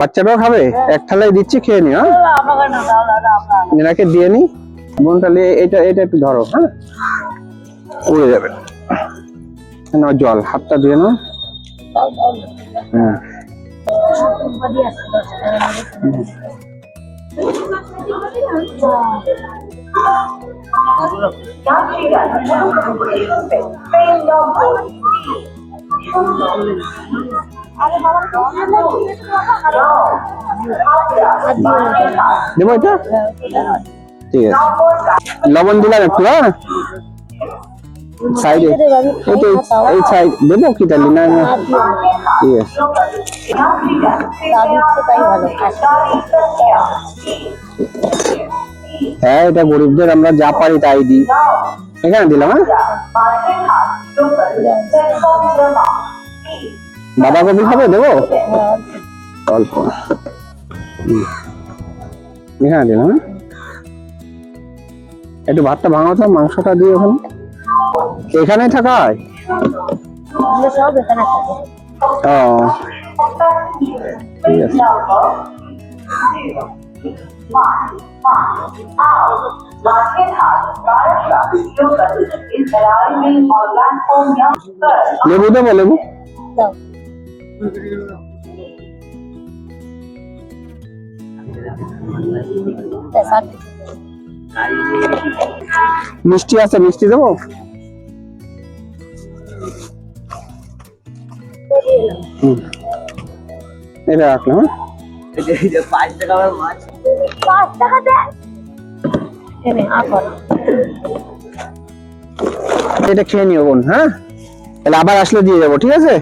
বাচ্চাটাও খাবে? এক থালায় দিচ্ছি খেয়ে হ্যাঁ? না আমরা এনাকে দিয়ে নি। বোন তাহলে এটা এটা একটু ধরো হ্যাঁ? উড়ে যাবে। নাও জল হাতটা দিয়ে নাও। হ্যাঁ। টাকা দেবো এটা ঠিক আছে। লবণ দিলাম একটু হ্যাঁ? সাইডে এই তো এই- সাইড দেবো কি তাহলে? না না। ঠিক আছে। হ্যাঁ এটা গরিবদের আমরা যা পারি তাই দিই। এখানে দিলাম হ্যাঁ? বাঁধাকপি খাবে, দেবো? অল্প। হ্যাঁ? একটু ভাতটা ভাঙাও তো, মাংসটা দিয়ে ওখানে এখানে থাকা হয়? এগুলো সব এখানে থাকে ও, ঠিক আছে। লেবু দেবো, লেবু? মিষ্টি আছে, মিষ্টি দেবো? এটা রাখলাম হ্যাঁ? এটা খেয়ে নিও বোন হ্যাঁ? তাহলে আবার আসলে দিয়ে যাব, ঠিক আছে?